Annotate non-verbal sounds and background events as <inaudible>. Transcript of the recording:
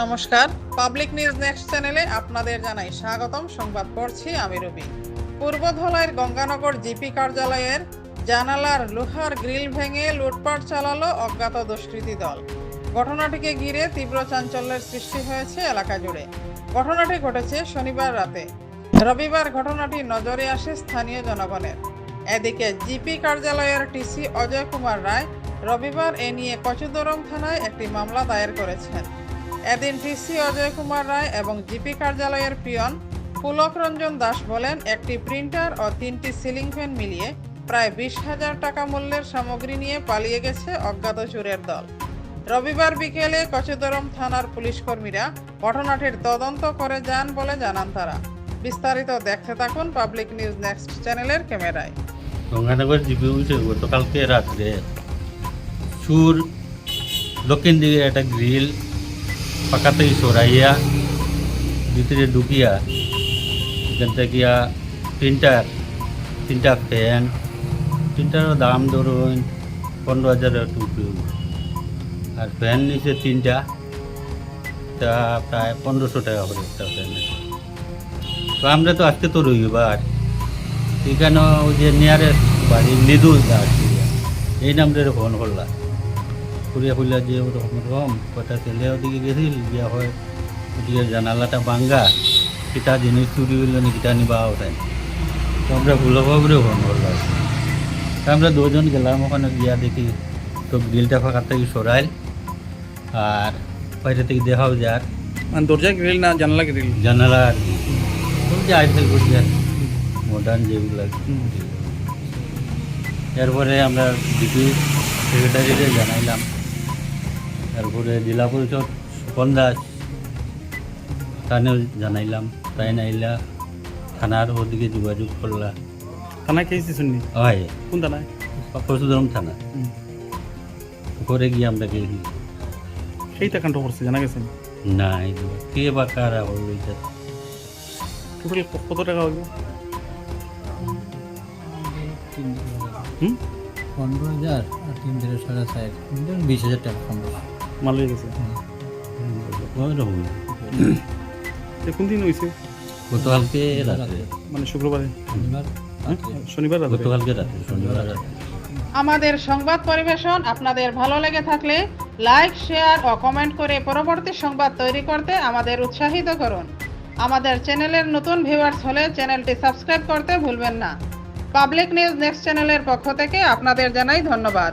নমস্কার। Public news next চ্যানেলে আপনাদের জানাই স্বাগতম। সংবাদ পড়ছি আমি রবি। পূর্ব ধলাইয়ের গঙ্গানগর জিপি কার্যালয়ের জানালার লোহার গ্রিল ভেঙে লুটপাট চালালো অজ্ঞাত দুষ্কৃতী দল। ঘটনাটিকে ঘিরে তীব্র চাঞ্চল্যের সৃষ্টি হয়েছে এলাকা জুড়ে। ঘটনাটি ঘটেছে শনিবার রাতে। রবিবার ঘটনাটি নজরে আসে স্থানীয় জনগণের। এদিকে জিপি কার্যালয়ের টিসি অজয় কুমার রায় রবিবার এ নিয়ে কচুদরম থানায় একটি মামলা দায়ের করেছেন। এদিন টিসি অজয় কুমার রায় এবং জিপি কার্যালয়ের পিয়ন পুলক রঞ্জন দাস বলেন, একটি প্রিন্টার ও তিনটি সিলিং ফ্যান মিলিয়ে প্রায় বিশ হাজার টাকা মূল্যের সামগ্রী নিয়ে পালিয়ে গেছে অজ্ঞাত চোরের দল। রবিবার বিকেলে কচুদরম থানার পুলিশ কর্মীরা ঘটনাটির তদন্ত করে যান বলে জানান তারা। বিস্তারিত দেখতে থাকুন পাবলিক নিউজ নেক্সট চ্যানেলের ক্যামেরায়। গঙ্গানগর জিপি গতকালকে রাত্রে সুর দক্ষিণ দিকে একটা গ্রিল পাকা থেকে সরাইয়া ভিতরে ঢুকিয়া এখান থেকে প্রিন্টার তিনটা ফ্যান প্রিন্টারের দাম ধরুন পনেরো হাজারের টুকু আর ফ্যান নিচে তিনটা। তা প্রায় পনেরোশো টাকা করে একটা ফ্যান তো আমরা তো আজকে তো রবিবার। এখানে ওই যে নিয়ারেস্ট বাড়ি মৃদুল দাস এই নামটার ফোন করলা করিয়া কইলা যে ওরকম রকম কটা ছেলে ওদিকে গেছিল গিয়া হয় ওদিকে জানালাটা ভাঙ্গা কিতা জিনিস চুরি হইল নি নিবা ওটাই। তো আমরা ভুলভাবে ফোন করলাম। আমরা দুজন গেলাম ওখানে গিয়া দেখি তো গ্রিলটা ফাঁকা থেকে সরাইল আর বাইরে থেকে দেখাও যার মানে দরজা গ্রিল না জানলা গ্রিল? জানালা আর কি। যে আইসেল করছে মডার্ন যেগুলো এরপরে আমরা ডিপি সেক্রেটারিকে জানাইলাম তারপরে জেলা পরিষদ সুপন দাস থানেও জানাইলাম তাই নাইলা থানার ওদিকে যোগাযোগ করলা। থানায় কেস শুননি হয়। কোন থানায়? পরশুধরম থানা। করে গিয়ে আমরা গেছি সেইটা কাণ্ড করছে জানা গেছে? না কে বা কারা হল এটা টোটাল কত টাকা হইব হুম? পনেরো হাজার আর তিন দিনের সাড়ে চার। বিশ হাজার টাকা কম মাল হয়ে গেছে ওইরকম <coughs> কোন দিন হয়েছে গতকালকে মানে শুক্রবারে? শনিবার? হ্যাঁ? রাতে? গতকালকে রাত্রে শনিবার আমাদের সংবাদ পরিবেশন আপনাদের ভালো লেগে থাকলে লাইক শেয়ার ও কমেন্ট করে পরবর্তী সংবাদ তৈরি করতে আমাদের উৎসাহিত করুন। আমাদের চ্যানেলের নতুন ভিউয়ার্স হলে চ্যানেলটি সাবস্ক্রাইব করতে ভুলবেন না। পাবলিক নিউজ নেক্সট চ্যানেলের পক্ষ থেকে আপনাদের জানাই ধন্যবাদ।